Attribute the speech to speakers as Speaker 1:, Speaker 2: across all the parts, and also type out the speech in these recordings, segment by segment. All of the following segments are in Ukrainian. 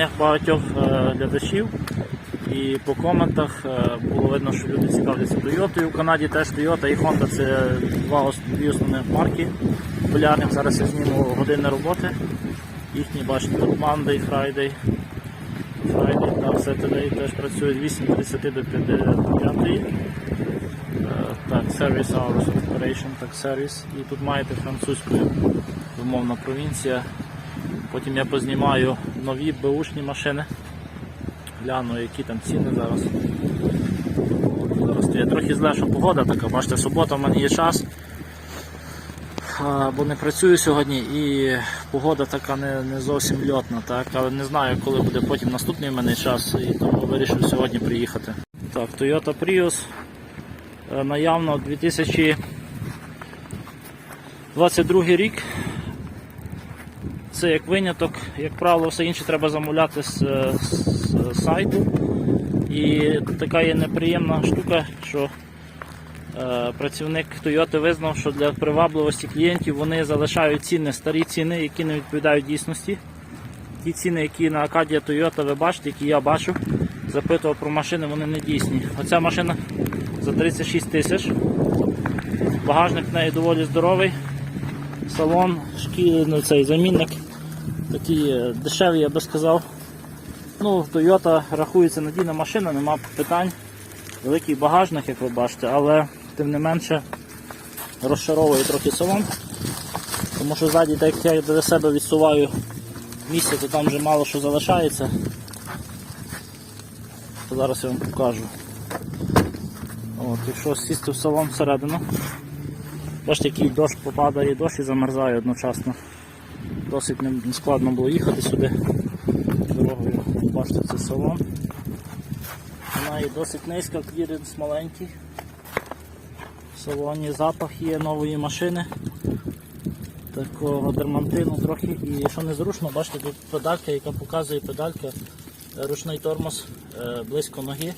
Speaker 1: проханнях багатьох е, глядачів і по коментах е, було видно, що люди цікавляться Toyota. В Канаді теж Toyota і Honda це два дві основні марки популярних. Зараз я зніму години роботи. Їхні, бачите, тут Monday, Friday. Friday та Saturday теж працюють з 8.30 до 5. Так, Service Hours Operation, так Service. І тут маєте французькою умовна провінція. Потім я познімаю нові беушні машини. Гляну, які там ціни зараз. Зараз є трохи злеша погода така, бачите, субота в мене є час. Бо не працюю сьогодні і погода така не, не зовсім льотна, так, але не знаю, коли буде потім наступний в мене час, і тому вирішив сьогодні приїхати. Так, Toyota Prius е, наявно 2022 рік. Це як виняток, як правило, все інше треба замовляти з, е, з, з сайту. І така є неприємна штука, що е, працівник Toyota визнав, що для привабливості клієнтів вони залишають ціни, старі ціни, які не відповідають дійсності. Ті ціни, які на Acadia Toyota ви бачите, які я бачу, запитував про машини, вони не дійсні. Оця машина за 36 тисяч. Багажник в неї доволі здоровий. Салон, шкіл, ну, цей замінник такий е, дешевий, я би сказав. Ну, Toyota рахується надійна машина, нема питань. Великий багажник, як ви бачите, але тим не менше розшаровує трохи салон. Тому що ззаді, так як я для себе відсуваю місце, то там вже мало що залишається. Зараз я вам покажу. От, якщо сісти в салон всередину, бачите, який дощ попадає, дощ і замерзає одночасно. Досить складно було їхати сюди дорогою. Бачите, це салон. Вона є досить низька, кліренс маленький. В салоні запах є нової машини. Такого дермантину трохи. І що незручно, бачите, тут педалька, яка показує педалька, ручний тормоз е, близько ноги.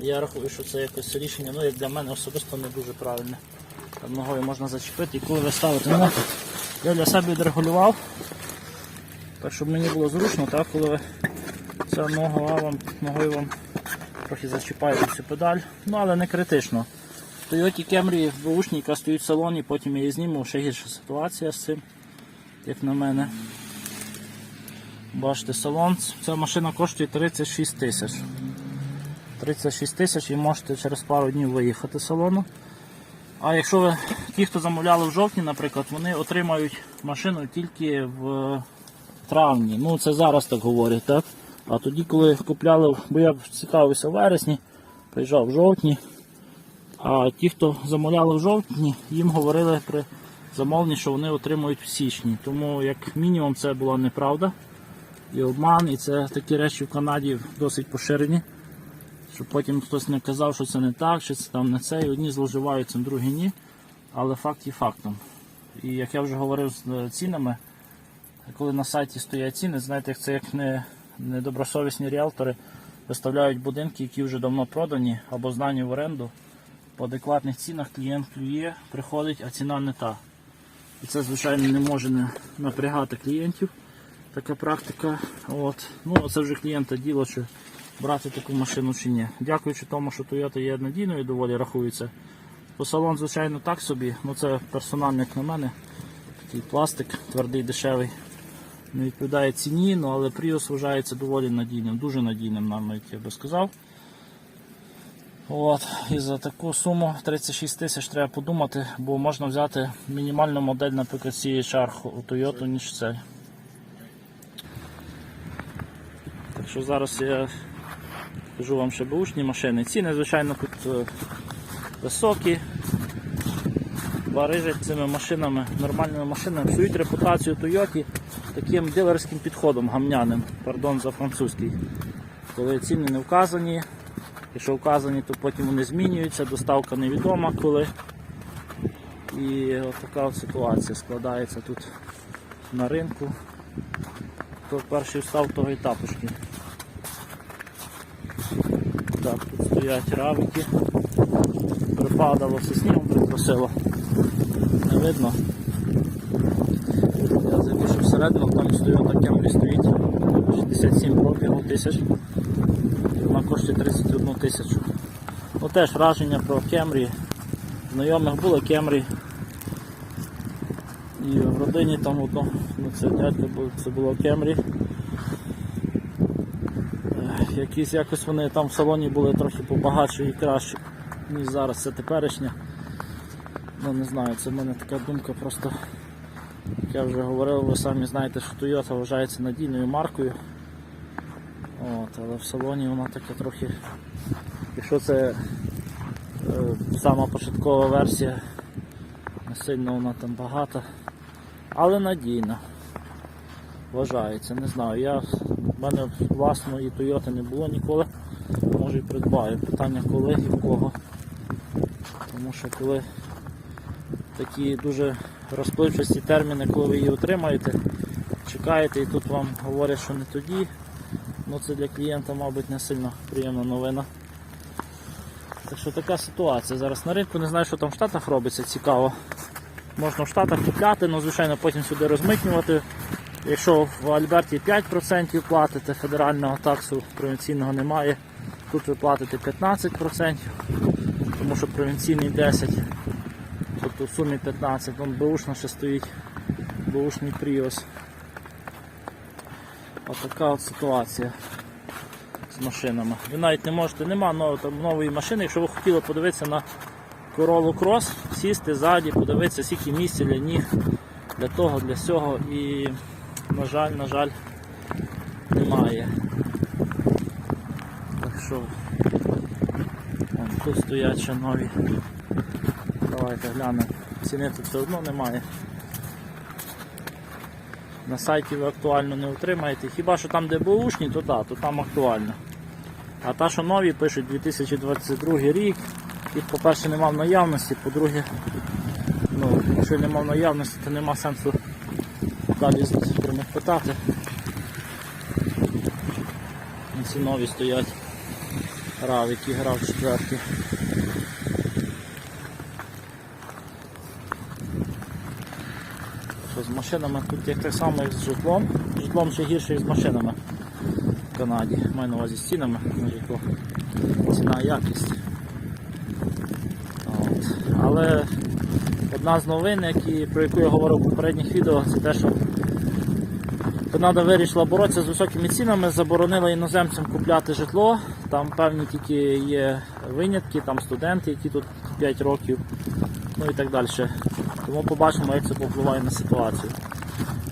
Speaker 1: Я рахую, що це якось рішення, ну як для мене особисто не дуже правильне. Там ногою можна зачепити і коли ви ставите ногу, я для себе відрегулював, так щоб мені було зручно, так, коли ця нога вам, ногою вам трохи зачіпаєте цю педаль, ну але не критично. В Toyota Camry бушні, яка стоїть в салоні, потім я її зніму, ще гірша ситуація з цим, як на мене. Бачите, салон, ця машина коштує 36 тисяч. 36 тисяч і можете через пару днів виїхати з салону. А якщо ви ті, хто замовляли в жовтні, наприклад, вони отримають машину тільки в травні. Ну це зараз так говорять, так? А тоді, коли купляли, бо я цікавився в вересні, приїжджав в жовтні. А ті, хто замовляли в жовтні, їм говорили при замовленні, що вони отримують в січні. Тому як мінімум це була неправда і обман, і це такі речі в Канаді досить поширені. Щоб потім хтось не казав, що це не так, що це там не це. І одні зловживають цим, другі ні. Але факт є фактом. І як я вже говорив з е, цінами, коли на сайті стоять ціни, знаєте, як це як не, недобросовісні ріелтори виставляють будинки, які вже давно продані або здані в оренду. По адекватних цінах клієнт клює, приходить, а ціна не та. І це, звичайно, не може не напрягати клієнтів. Така практика. От. Ну, це вже клієнта діло, чи брати таку машину чи ні. Дякуючи тому, що Toyota є надійною, доволі рахується. По салон, звичайно, так собі, ну це персонально як на мене. Такий пластик твердий, дешевий. Не відповідає ціні, ну, але Prius вважається доволі надійним, дуже надійним, навіть я би сказав. От, І за таку суму 36 тисяч треба подумати, бо можна взяти мінімальну модель, наприклад, CHR у Toyota, ніж це. Так що зараз я покажу вам ще бушні машини. Ціни, звичайно, тут е, високі. Барижать цими машинами, нормальними машинами, псують репутацію Toyota таким дилерським підходом гамняним, пардон за французький. Коли ціни не вказані, якщо вказані, то потім вони змінюються, доставка невідома коли. І от така ситуація складається тут на ринку. Хто перший встав, того і тапочки. Так, тут стоять равики. Припадало все снігом припросило. Не видно. Я завішався всередину там Toyota Camry стоїть 67 пробігу тисяч. Вона коштує 31 тисячу. Ну теж враження про Camry. Знайомих були Camry. І в родині там одно, ну це дядько це було Camry. Якісь якось вони там в салоні були трохи побагатші і кращі, ніж зараз це теперішнє. Ну не знаю, це в мене така думка просто. Як я вже говорив, ви самі знаєте, що Toyota вважається надійною маркою. От, але в салоні вона така трохи. Якщо це е, сама початкова версія, не сильно вона там багата, але надійна. Вважається, не знаю. Я, в мене власної Toyota не було ніколи. Може і придбаю. Питання коли і в кого. Тому що коли такі дуже розпливчасті терміни, коли ви її отримаєте, чекаєте і тут вам говорять, що не тоді. Ну це для клієнта, мабуть, не сильно приємна новина. Так що така ситуація. Зараз на ринку не знаю, що там в Штатах робиться, цікаво. Можна в Штатах купляти, але звичайно потім сюди розмитнювати. Якщо в Альберті 5% платите, федерального таксу провінційного немає, тут ви платите 15%, тому що провінційний 10%, тобто в сумі 15%, Вон бушна ще стоїть, бушний Prius. Отака от ситуація з машинами. Ви навіть не можете, нема нової, машини, якщо ви хотіли подивитися на Corolla Cross, сісти ззаді, подивитися, скільки місця для ніг, для того, для сього і, на жаль, на жаль, немає. Так що тут стоять ще нові. Давайте глянемо. Ціни тут все одно немає. На сайті ви актуально не отримаєте. Хіба що там, де бушні, то так, то там актуально. А та, що нові пишуть 2022 рік, їх, по-перше, нема в наявності, по-друге, ну, якщо нема в наявності, то нема сенсу далі про них питати. Ці нові стоять рав, який грав четвертий. Що з машинами тут як так само, як з житлом. З житлом ще гірше, як з машинами в Канаді. Маю на увазі з цінами на житло. Ціна якість. От. Але одна з новин, які, про яку я говорив в попередніх відео, це те, що Канада вирішила боротися з високими цінами, заборонила іноземцям купляти житло. Там певні тільки є винятки, там студенти, які тут 5 років, ну і так далі. Тому побачимо, як це повпливає на ситуацію.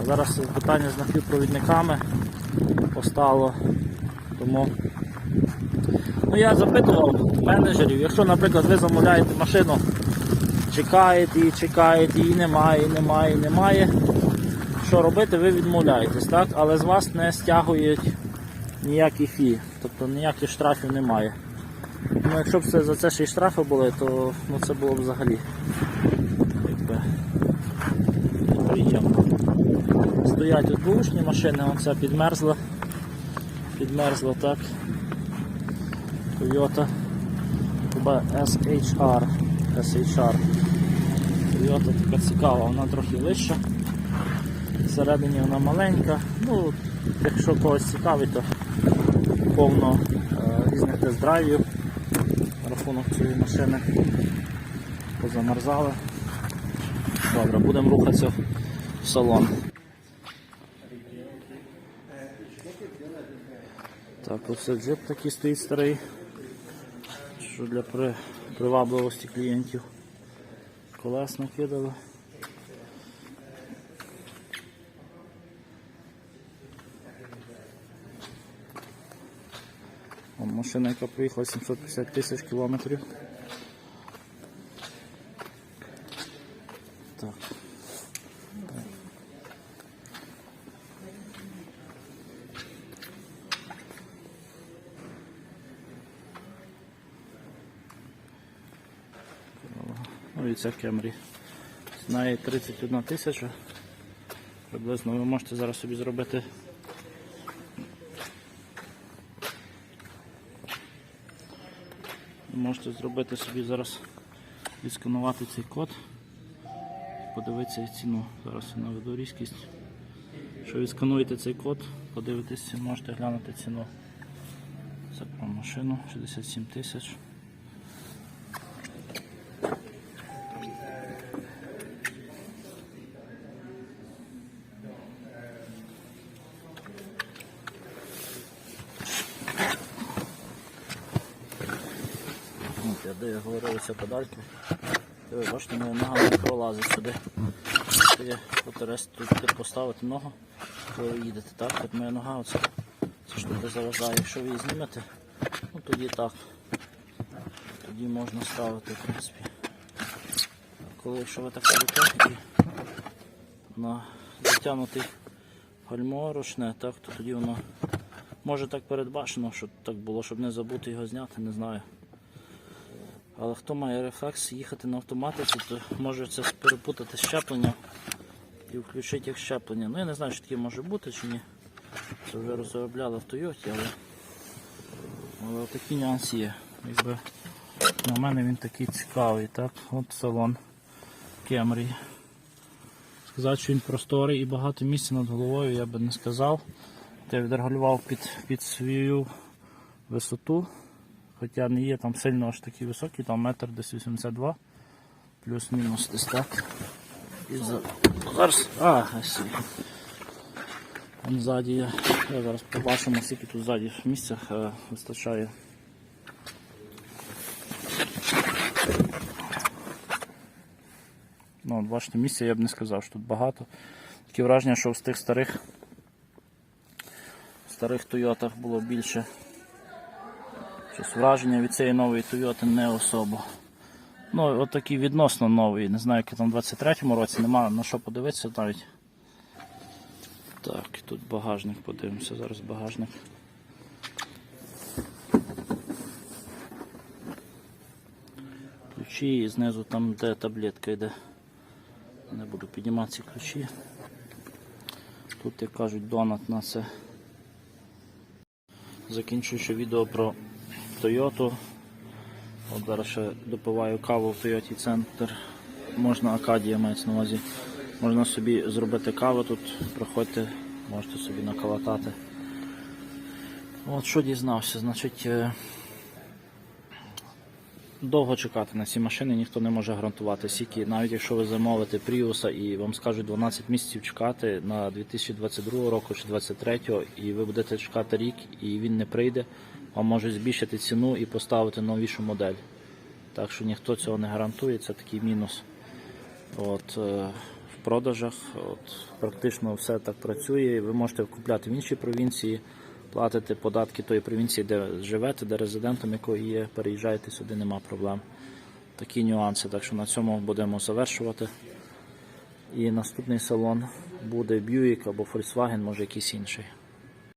Speaker 1: А зараз питання з напівпровідниками постало. Тому ну, я запитував менеджерів, якщо, наприклад, ви замовляєте машину, чекаєте і чекаєте, її немає, і немає, і немає. Що робити, ви відмовляєтесь, так? але з вас не стягують ніякі фі, тобто ніяких штрафів немає. Ну, якщо б це, за це ще й штрафи були, то ну, це було б взагалі. Стоять тут бушні машини, оця підмерзла. Підмерзла так. Toyota SHR. SHR. Toyota така цікава, вона трохи вища. Всередині вона маленька. Ну, якщо когось цікавить, то повно е, різних тест-драйвів рахунок цієї машини. Позамерзали. Добре, будемо рухатися в салон. Так, оце джип такий стоїть старий. Що для при... привабливості клієнтів. Колес накидали. Машина, яка проїхала 750 тисяч кілометрів. Так. Ну і Camry. Ціна її 31 тисяча. Приблизно ви можете зараз собі зробити Можете зробити собі зараз відсканувати цей код, подивитися ціну. Зараз я наведу різкість. Якщо відскануєте цей код, подивитися, можете глянути ціну. Це машину 67 тисяч. Я де я говорив ці педальки. Ви бачите, моя нога не пролазить сюди. Є тут поставити ногу, коли ви їдете, так? От моя нога оце, це штука заважає. Якщо ви її знімете, ну тоді так. Тоді можна ставити, в принципі. Коли якщо ви так робите і на затягнутий гальмо ручне, так, то тоді воно може так передбачено, щоб так було, щоб не забути його зняти, не знаю. Але хто має рефлекс їхати на автоматиці, то може це перепутати з щепленням і включити як щеплення. Ну я не знаю, чи таке може бути чи ні. Це вже розробляли в Тойоті, але, але такі нюанси є. Якби на мене він такий цікавий. Так? От салон Camry. Сказати, що він просторий і багато місця над головою я би не сказав. Я відрегулював під, під свою висоту. Хоча не є там сильно аж такий високий, там метр десь 82, плюс-мінус десь так. І за... Зараз. А, ось. Вон ззаді є. Зараз побачимо, скільки тут ззаді місця е, вистачає. Ну, бачите, місця я б не сказав, що тут багато. Таке враження, що з тих старих старих Тойотах було більше. Щось враження від цієї нової Toyota не особо. Ну, от такий відносно новий. Не знаю, який там в 23-му році, нема на що подивитися навіть. Так, тут багажник, подивимося, зараз багажник. Ключі і знизу там де таблетка йде. Не буду піднімати ці ключі. Тут, як кажуть, донат на це. Закінчуючи відео про Toyota. От зараз ще допиваю каву в Toyota Центр. Можна Акадія мається на увазі. Можна собі зробити каву тут, приходьте, можете собі накалатати. От що дізнався, значить е, довго чекати на ці машини ніхто не може гарантувати. Скільки, навіть якщо ви замовите Prius і вам скажуть 12 місяців чекати на 2022 року чи 2023 і ви будете чекати рік і він не прийде, вам може збільшити ціну і поставити новішу модель. Так що ніхто цього не гарантує, це такий мінус. От, е, в продажах от, практично все так працює. Ви можете купляти в іншій провінції, платити податки тої провінції, де живете, де резидентом якої є, переїжджаєте сюди, нема проблем. Такі нюанси. Так що на цьому будемо завершувати. І наступний салон буде Buick або Volkswagen, може якийсь інший.